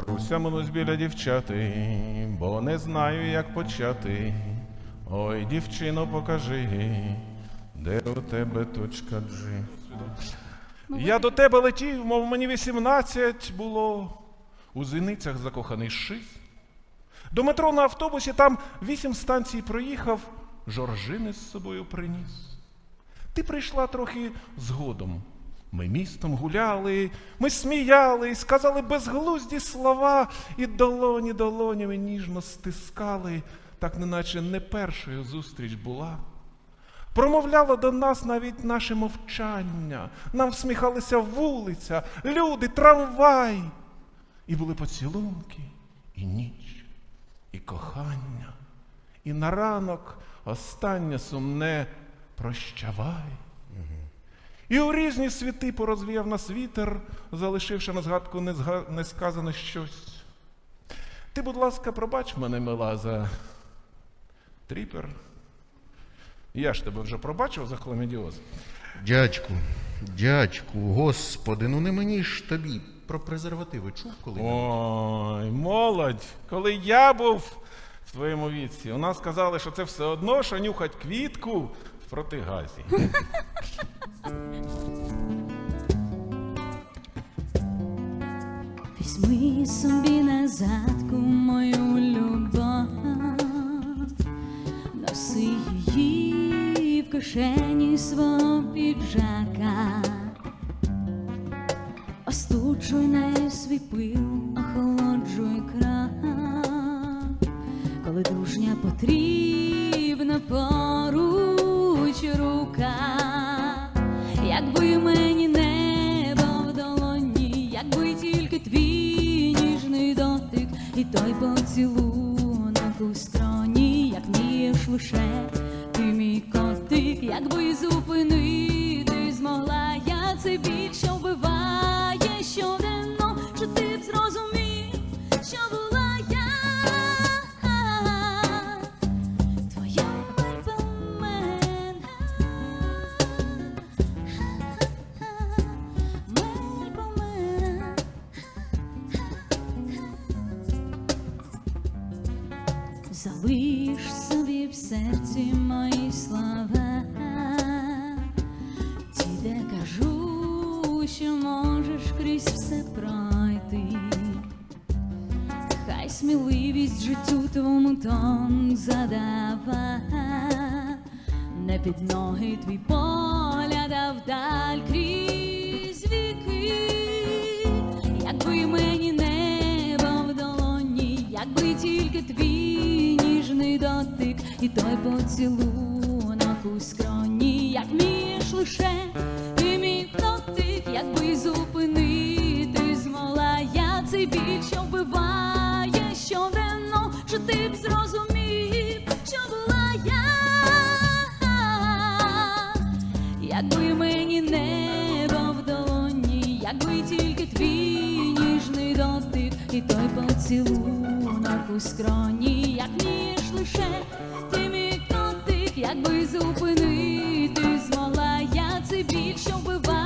Труся минусь біля дівчати, бо не знаю, як почати. Ой, дівчино, покажи, де у тебе точка G. Я до тебе летів, мов мені вісімнадцять було. У зіницях закоханий шиз. До метро на автобусі там вісім станцій проїхав, жоржини з собою приніс. Ти прийшла трохи згодом. Ми містом гуляли, ми сміяли, сказали безглузді слова, і долоні долонями ніжно стискали, так неначе не першою зустріч була. Промовляло до нас навіть наше мовчання, нам всміхалися вулиця, люди, трамвай. І були поцілунки, і ніч, і кохання, і на ранок останнє сумне прощавай. І у різні світи порозвіяв нас вітер, залишивши на згадку несказане щось. Ти, будь ласка, пробач мене, мила, за тріпер. Я ж тебе вже пробачив за хламідіоз. Дядьку, дядьку, господи, ну не мені ж тобі про презервативи чув коли? Ой, молодь, коли я був в твоєму віці, у нас казали, що це все одно, що нюхать квітку в протигазі. Візьми собі назадку мою любов, носи її в кишені свого піджака, остуджуй нею свій пил, охолоджуй край, коли дружня потрібна поруч рука, якби мені вмієш лише ти мій котик, якби зупинити змогла я це біль, що вбиває щоденно, що ти б зрозумів, що була я. Твоя мертвомена. Залиш серці мої слова, ті, де кажу, що можеш крізь все пройти. Хай сміливість життю твому тон задава, не під ноги твій поля а вдаль крізь дотик, і той поцілунок у скроні, як між лише ти мій дотик, якби зупинити змогла я цей біль, що вбиває щоденно, що ти б зрозумів, що була я, якби мені небо в долоні, якби тільки твій ніжний дотик, і той поцілунок у скроні лише ти мій котик, якби зупинити змогла я це більше вбивала.